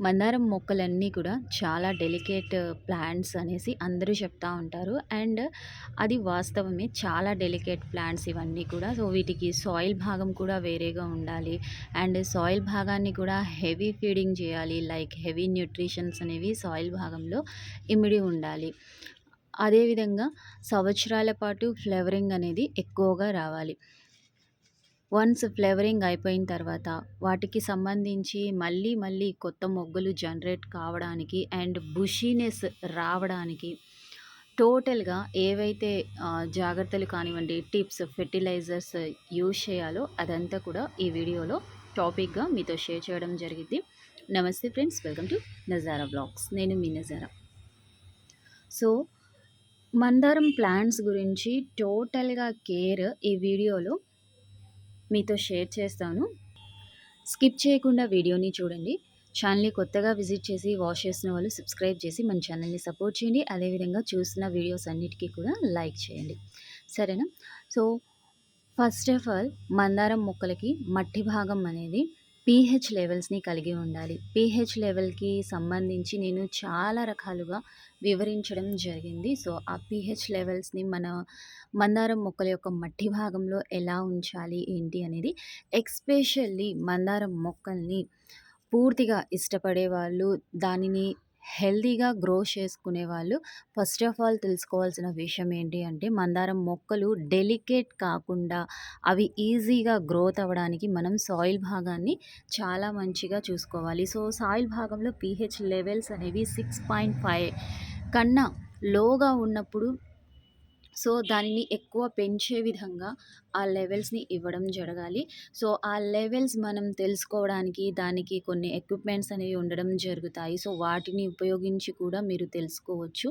మందారం మొక్కలన్నీ కూడా చాలా డెలికేట్ ప్లాంట్స్ అనేసి అందరూ చెప్తా ఉంటారు. అండ్ అది వాస్తవమే. చాలా డెలికేట్ ప్లాంట్స్ ఇవన్నీ కూడా. సో, వీటికి సాయిల్ భాగం కూడా వేరేగా ఉండాలి. అండ్ సాయిల్ భాగాన్ని కూడా హెవీ ఫీడింగ్ చేయాలి. లైక్ హెవీ న్యూట్రిషన్స్ అనేవి సాయిల్ భాగంలో ఇమిడి ఉండాలి. అదేవిధంగా సంవత్సరాల పాటు ఫ్లవరింగ్ అనేది ఎక్కువగా రావాలి. వన్స్ ఫ్లవరింగ్ అయిపోయిన తర్వాత వాటికి సంబంధించి మళ్ళీ మళ్ళీ కొత్త మొగ్గలు జనరేట్ కావడానికి అండ్ బుషీనెస్ రావడానికి టోటల్‌గా ఏవైతే జాగ్రత్తలు కానివ్వండి, టిప్స్, ఫెర్టిలైజర్స్ యూజ్ చేయాలో అదంతా కూడా ఈ వీడియోలో టాపిక్‌గా మీతో షేర్ చేయడం జరిగింది నమస్తే friends. Welcome to Nazara vlogs నేను మీ నజారా. సో, మందారం ప్లాంట్స్ గురించి టోటల్‌గా కేర్ ఈ వీడియోలో మీతో షేర్ చేస్తాను. స్కిప్ చేయకుండా వీడియోని చూడండి. ఛానల్‌ని కొత్తగా విజిట్ చేసి వాచ్ చేస్తున్న వాళ్ళు సబ్స్క్రైబ్ చేసి మన ఛానల్‌ని సపోర్ట్ చేయండి. అదేవిధంగా చూస్తున్న వీడియోస్ అన్నిటికీ కూడా లైక్ చేయండి. సరేనా? సో, ఫస్ట్ ఆఫ్ ఆల్ మందారం మొక్కలకి మట్టి భాగం అనేది పీహెచ్ లెవెల్స్‌ని కలిగి ఉండాలి. పీహెచ్ లెవెల్‌కి సంబంధించి నేను చాలా రకాలుగా వివరించడం జరిగింది. సో, ఆ పీహెచ్ లెవెల్స్‌ని మన మందారం మొక్కల యొక్క మట్టి భాగంలో ఎలా ఉంచాలి, ఏంటి అనేది ఎక్స్‌పెషల్లీ మందారం మొక్కల్ని పూర్తిగా ఇష్టపడే వాళ్ళు దానిని హెల్తీగా గ్రో చేసుకునే వాళ్ళు ఫస్ట్ ఆఫ్ ఆల్ తెలుసుకోవాల్సిన విషయం ఏంటి అంటే మందారం మొక్కలు డెలికేట్ కాకుండా అవి ఈజీగా గ్రోత్ అవ్వడానికి మనం సాయిల్ భాగాన్ని చాలా మంచిగా చూసుకోవాలి. సో, సాయిల్ భాగంలో పీహెచ్ లెవెల్స్ అనేవి 6.5 కన్నా లోగా ఉన్నప్పుడు సో, దానిని ఎక్కువ పెంచే విధంగా ఆ లెవెల్స్‌ని ఇవ్వడం జరగాలి. సో, ఆ లెవెల్స్ మనం తెలుసుకోవడానికి దానికి కొన్ని ఎక్విప్‌మెంట్స్ అనేవి ఉండడం జరుగుతాయి. సో, వాటిని ఉపయోగించి కూడా మీరు తెలుసుకోవచ్చు.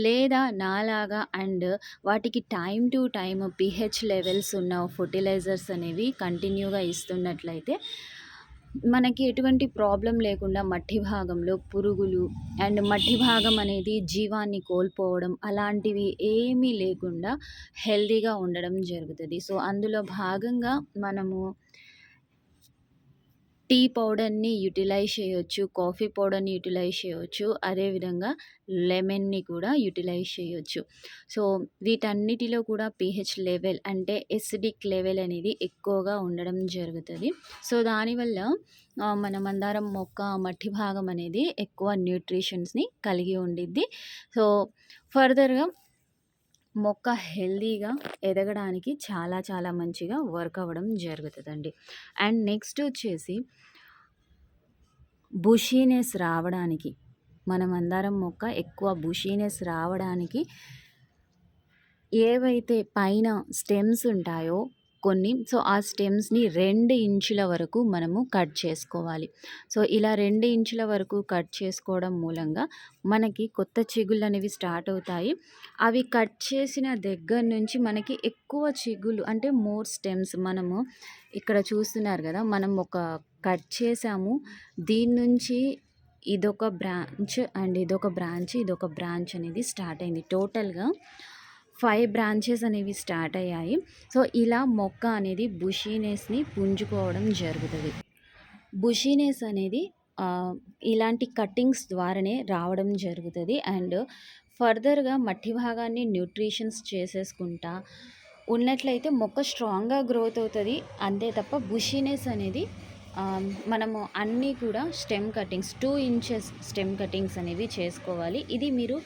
లేదా నాలాగా అండ్ వాటికి time to time pH levels ఉన్న ఫర్టిలైజర్స్ అనేవి కంటిన్యూగా ఇస్తున్నట్లయితే మనకి ఎటువంటి ప్రాబ్లం లేకుండా మట్టి భాగంలో పురుగులు అండ్ మట్టి భాగం అనేది జీవాన్ని కోల్పోవడం అలాంటివి ఏమీ లేకుండా హెల్తీగా ఉండడం జరుగుతుంది. సో, అందులో భాగంగా మనము టీ పౌడర్‌ని యుటిలైజ్ చేయొచ్చు. కాఫీ పౌడర్‌ని యుటిలైజ్ చేయొచ్చు. అదేవిధంగా లెమన్‌ని కూడా యుటిలైజ్ చేయొచ్చు. సో, వీటన్నిటిలో కూడా పీహెచ్ లెవెల్ అంటే ఎసిడిక్ లెవెల్ అనేది ఎక్కువగా ఉండడం జరుగుతుంది సో, దానివల్ల మన మందారం మొక్క మట్టి భాగం అనేది ఎక్కువ న్యూట్రిషన్స్‌ని కలిగి ఉండిద్ది. సో, ఫర్దర్‌గా మొక్క హెల్తీగా ఎదగడానికి చాలా చాలా మంచిగా వర్క్ అవ్వడం జరుగుతుందండి. అండ్ నెక్స్ట్ వచ్చేసి బుషీనెస్ రావడానికి మన మందారం మొక్క ఎక్కువ బుషీనెస్ రావడానికి ఏవైతే పైన స్టెమ్స్ ఉంటాయో కొన్ని సో, ఆ స్టెమ్స్‌ని రెండు ఇంచుల వరకు మనము కట్ చేసుకోవాలి. సో, ఇలా రెండు ఇంచుల వరకు కట్ చేసుకోవడం మూలంగా మనకి కొత్త చిగుళ్ళనేవి స్టార్ట్ అవుతాయి. అవి కట్ చేసిన దగ్గర నుంచి మనకి ఎక్కువ చిగుళ్ళు అంటే మోర్ స్టెమ్స్ మనము ఇక్కడ చూస్తున్నారు కదా మనం ఒక కట్ చేసాము. దీని నుంచి ఇదొక బ్రాంచ్ అండ్ ఇదొక బ్రాంచ్, ఇదొక బ్రాంచ్ అనేది స్టార్ట్ అయింది. టోటల్‌గా ఫైవ్ బ్రాంచెస్ అనేవి స్టార్ట్ అయ్యాయి. సో, ఇలా మొక్క అనేది బుషీనెస్‌ని పుంజుకోవడం జరుగుతుంది. బుషీనెస్ అనేది ఇలాంటి కట్టింగ్స్ ద్వారానే రావడం జరుగుతుంది. అండ్ ఫర్దర్‌గా మట్టి భాగాన్ని న్యూట్రిషన్స్ చేసేసుకుంటా ఉన్నట్లయితే మొక్క స్ట్రాంగ్‌గా గ్రోత్ అవుతుంది. అంతే తప్ప బుషీనెస్ అనేది మనము అన్నీ కూడా stem cuttings two inches stem cuttings అనేవి చేసుకోవాలి. ఇది మీరు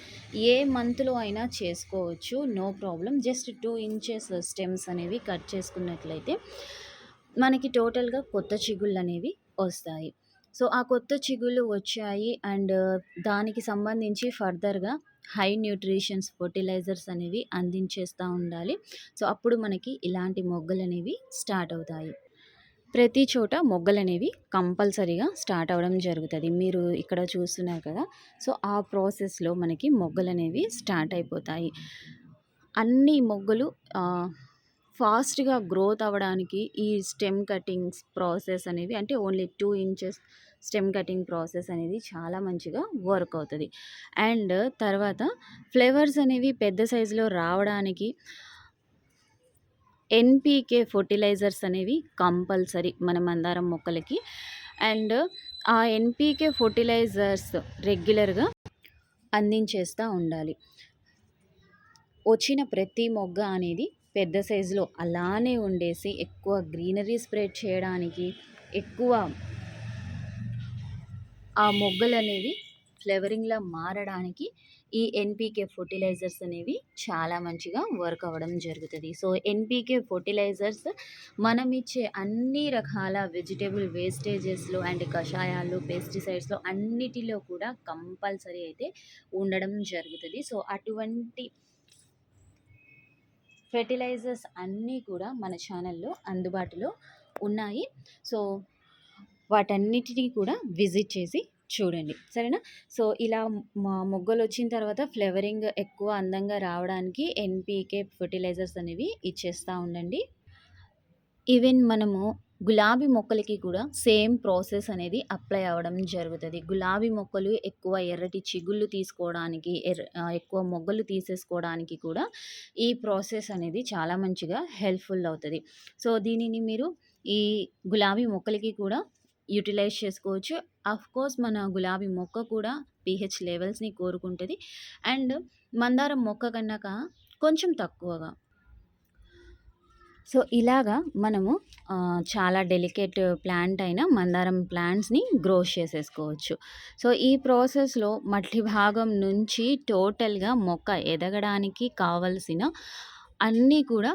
ఏ మంత్‌లో అయినా చేసుకోవచ్చు. No problem just two inches stems అనేవి కట్ చేసుకున్నట్లయితే మనకి టోటల్‌గా కొత్త చిగుళ్ళు అనేవి వస్తాయి. సో, ఆ కొత్త చిగుళ్ళు వచ్చాయి అండ్ దానికి సంబంధించి ఫర్దర్‌గా హై న్యూట్రిషన్స్ ఫర్టిలైజర్స్ అనేవి అందించేస్తూ ఉండాలి. సో, అప్పుడు మనకి ఇలాంటి మొగ్గలు అనేవి స్టార్ట్ అవుతాయి. ప్రతి చోట మొగ్గలు అనేవి కంపల్సరీగా స్టార్ట్ అవ్వడం జరుగుతుంది మీరు ఇక్కడ చూస్తున్నారు కదా! సో, ఆ ప్రాసెస్‌లో మనకి మొగ్గలు అనేవి స్టార్ట్ అయిపోతాయి. అన్ని మొగ్గలు ఫాస్ట్‌గా గ్రోత్ అవ్వడానికి ఈ స్టెమ్ కటింగ్స్ ప్రాసెస్ అనేవి అంటే only two inches stem cutting process అనేది చాలా మంచిగా వర్క్ అవుతుంది అండ్ తర్వాత ఫ్లేవర్స్ అనేవి పెద్ద సైజులో రావడానికి ఎన్‌పీకే ఫర్టిలైజర్స్ అనేవి కంపల్సరీ మన మందారం మొక్కలకి. అండ్ ఆ ఎన్‌పీకే ఫర్టిలైజర్స్ రెగ్యులర్‌గా అందించేస్తూ ఉండాలి. వచ్చిన ప్రతి మొగ్గ అనేది పెద్ద సైజులో అలానే ఉండేసి ఎక్కువ గ్రీనరీ స్ప్రెడ్ చేయడానికి, ఎక్కువ ఆ మొగ్గలు అనేవి ఫ్లేవరింగ్లా మారడానికి ఈ ఎన్‌పీకే ఫర్టిలైజర్స్ అనేవి చాలా మంచిగా వర్క్ అవ్వడం జరుగుతుంది సో, ఎన్‌పీకే మనం ఇచ్చే అన్ని రకాల వెజిటేబుల్ వేస్టేజెస్‌లో అండ్ కషాయాలు, పెస్టిసైడ్స్‌లో అన్నిటిలో కూడా కంపల్సరీ అయితే ఉండడం జరుగుతుంది సో, అటువంటి ఫెర్టిలైజర్స్ అన్నీ కూడా మన ఛానల్‌లో అందుబాటులో ఉన్నాయి. సో, వాటన్నిటిని కూడా విజిట్ చేసి చూడండి. సరేనా? సో, ఇలా మొగ్గలు వచ్చిన తర్వాత ఫ్లేవరింగ్ ఎక్కువ అందంగా రావడానికి ఎన్‌పీకే ఫెర్టిలైజర్స్ అనేవి ఇచ్చేస్తూ ఉండండి. ఈవెన్ మనము గులాబీ మొక్కలకి కూడా సేమ్ ప్రాసెస్ అనేది అప్లై అవ్వడం జరుగుతుంది గులాబీ మొక్కలు ఎక్కువ ఎర్రటి చిగుళ్ళు తీసుకోవడానికి, ఎర్ర ఎక్కువ మొగ్గలు తీసేసుకోవడానికి కూడా ఈ ప్రాసెస్ అనేది చాలా మంచిగా హెల్ప్‌ఫుల్ అవుతుంది సో, దీనిని మీరు ఈ గులాబీ మొక్కలకి కూడా యుటిలైజ్ చేసుకోవచ్చు. ఆఫ్‌కోర్స్ మన గులాబీ మొక్క కూడా పీహెచ్ లెవెల్స్‌ని కోరుకుంటుంది అండ్ మందారం మొక్క కన్నాక కొంచెం తక్కువగా. సో, ఇలాగా మనము చాలా డెలికేట్ ప్లాంట్ అయిన మందారం ప్లాంట్స్‌ని గ్రో చేసేసుకోవచ్చు. సో, ఈ ప్రాసెస్‌లో మట్టి భాగం నుంచి టోటల్‌గా మొక్క ఎదగడానికి కావాల్సిన అన్నీ కూడా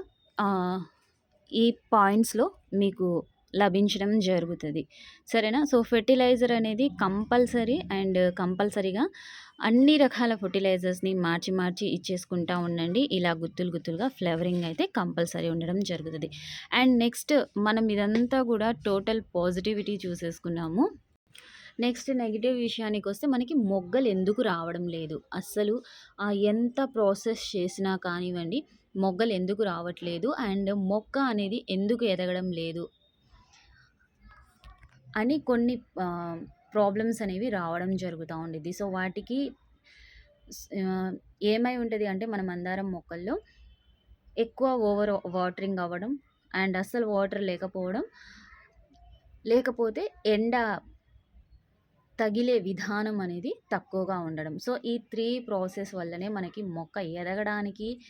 ఈ పాయింట్స్‌లో మీకు లభించడం జరుగుతుంది సరేనా? సో, ఫెర్టిలైజర్ అనేది కంపల్సరీ అండ్ కంపల్సరీగా అన్ని రకాల ఫెర్టిలైజర్స్‌ని మార్చి, మార్చి ఇచ్చేసుకుంటా ఉండండి. ఇలా గుత్తులు, గుత్తులుగా ఫ్లేవరింగ్ అయితే కంపల్సరీ ఉండడం జరుగుతుంది అండ్ నెక్స్ట్ మనం ఇదంతా కూడా టోటల్ పాజిటివిటీ చూసేసుకున్నాము. నెక్స్ట్ నెగటివ్ విషయానికి వస్తే మనకి మొగ్గలు ఎందుకు రావడం లేదు? అస్సలు ఎంత ప్రాసెస్ చేసినా కానివ్వండి, మొగ్గలు ఎందుకు రావట్లేదు? అండ్ మొక్క అనేది ఎందుకు ఎదగడం లేదు? అని కొన్ని ప్రాబ్లమ్స్ అనేవి రావడం జరుగుతూ ఉండిద్ది. సో, వాటికి ఏమై ఉంటుంది అంటే మన మందారం మొక్కల్లో ఎక్కువ ఓవర్ వాటరింగ్ అవ్వడం అండ్ అస్సలు వాటర్ లేకపోవడం. లేకపోతే ఎండ తగిలే విధానం అనేది తక్కువగా ఉండడం. సో, ఈ త్రీ ప్రాసెస్ వల్లనే మనకి మొక్క ఎదగడానికి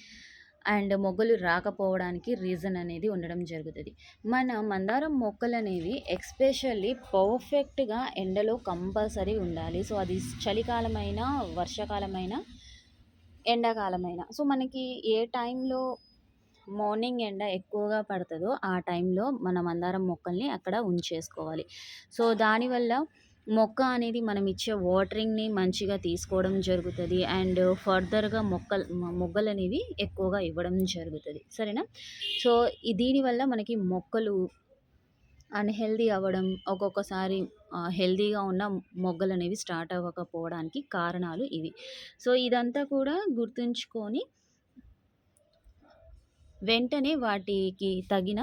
అండ్ మొగ్గలు రాకపోవడానికి రీజన్ అనేది ఉండడం జరుగుతుంది మన మందారం మొక్కలనేవి ఎక్స్పెషల్లీ పర్ఫెక్ట్‌గా ఎండలో కంపల్సరీ ఉండాలి. సో, అది చలికాలమైన వర్షాకాలమైన ఎండాకాలమైన సో, మనకి ఏ టైంలో మార్నింగ్ ఎండ ఎక్కువగా పడుతుందో ఆ టైంలో మన మందారం మొక్కల్ని అక్కడ ఉంచేసుకోవాలి. సో, దానివల్ల మొక్క అనేది మనం ఇచ్చే వాటరింగ్‌ని మంచిగా తీసుకోవడం జరుగుతుంది అండ్ ఫర్దర్‌గా మొక్కలు మొగ్గలు అనేవి ఎక్కువగా ఇవ్వడం జరుగుతుంది సరేనా? సో, దీనివల్ల మనకి మొక్కలు అన్హెల్దీ అవ్వడం, ఒక్కొక్కసారి హెల్దీగా ఉన్న మొగ్గలు అనేవి స్టార్ట్ అవ్వకపోవడానికి కారణాలు ఇవి. సో, ఇదంతా కూడా గుర్తుంచుకొని వెంటనే వాటికి తగిన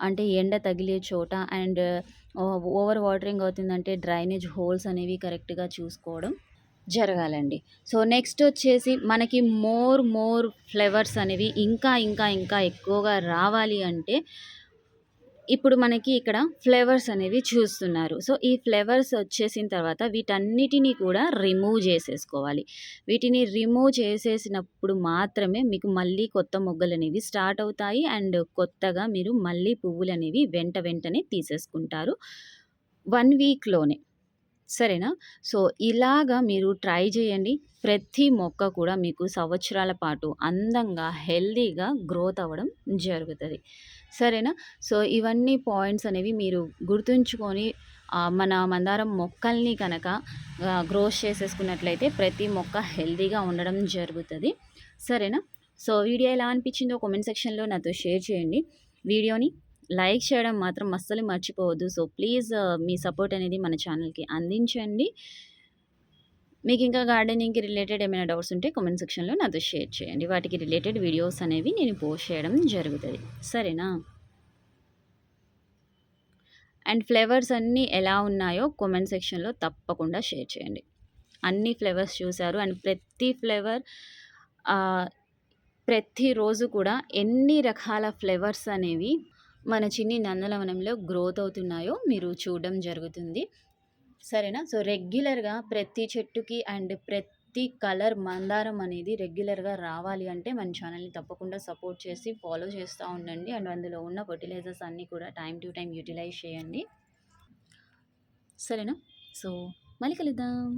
అంటే ఎండ తగిలే చోట అండ్ ఓవర్ వాటరింగ్ అవుతుందంటే డ్రైనేజ్ హోల్స్ అనేవి కరెక్ట్‌గా చూసుకోవడం జరగాలండి. సో, నెక్స్ట్ వచ్చేసి మనకి మోర్, మోర్ ఫ్లవర్స్ అనేవి ఇంకా, ఇంకా, ఇంకా ఎక్కువగా రావాలి అంటే ఇప్పుడు మనకి ఇక్కడ ఫ్లేవర్స్ అనేవి చూస్తున్నారు. సో, ఈ ఫ్లేవర్స్ వచ్చేసిన తర్వాత వీటన్నిటినీ కూడా రిమూవ్ చేసేసుకోవాలి. వీటిని రిమూవ్ చేసేసినప్పుడు మాత్రమే మీకు మళ్ళీ కొత్త మొగ్గలు అనేవి స్టార్ట్ అవుతాయి. అండ్ కొత్తగా మీరు మళ్ళీ పువ్వులనేవి వెంట వెంటనే తీసేసుకుంటారు. వన్ వీక్‌లోనే. సరేనా? సో, ఇలాగా మీరు ట్రై చేయండి. ప్రతి మొక్క కూడా మీకు సంవత్సరాల పాటు అందంగా, హెల్దీగా గ్రోత్ అవ్వడం జరుగుతుంది సరేనా? సో, ఇవన్నీ పాయింట్స్ అనేవి మీరు గుర్తుంచుకొని మన మందారం మొక్కల్ని కనుక ఆహ్, గ్రోత్ చేసేసుకున్నట్లయితే ప్రతి మొక్క హెల్దీగా ఉండడం జరుగుతుంది సరేనా? సో, వీడియో ఎలా అనిపించిందో కామెంట్ సెక్షన్‌లో నాతో షేర్ చేయండి. వీడియోని లైక్ చేయడం మాత్రం అస్సలు మర్చిపోవద్దు. సో, ప్లీజ్ మీ సపోర్ట్ అనేది మన ఛానల్‌కి అందించండి. మీకు ఇంకా గార్డెనింగ్‌కి రిలేటెడ్ ఏమైనా డౌట్స్ ఉంటే కామెంట్ సెక్షన్‌లో నాతో షేర్ చేయండి. వాటికి రిలేటెడ్ వీడియోస్ అనేవి నేను పోస్ట్ చేయడం జరుగుతుంది సరేనా? అండ్ ఫ్లేవర్స్ అన్నీ ఎలా ఉన్నాయో కామెంట్ సెక్షన్‌లో తప్పకుండా షేర్ చేయండి. అన్ని ఫ్లేవర్స్ చూశారు అండ్ ప్రతి ఫ్లేవర్ ప్రతిరోజు కూడా ఎన్ని రకాల ఫ్లేవర్స్ అనేవి మన చిన్ని నందనవనంలో గ్రోత్ అవుతున్నాయో మీరు చూడడం జరుగుతుంది. సరేనా? సో, రెగ్యులర్‌గా ప్రతి చెట్టుకి అండ్ ప్రతి కలర్ మందారం అనేది రెగ్యులర్‌గా రావాలి అంటే మన ఛానల్ని తప్పకుండా సపోర్ట్ చేసి ఫాలో చేస్తూ ఉండండి. అండ్ అందులో ఉన్న ఫర్టిలైజర్స్ అన్నీ కూడా టైం టు టైం యుటిలైజ్ చేయండి. సరేనా? సో, మళ్ళీ కలుద్దాం.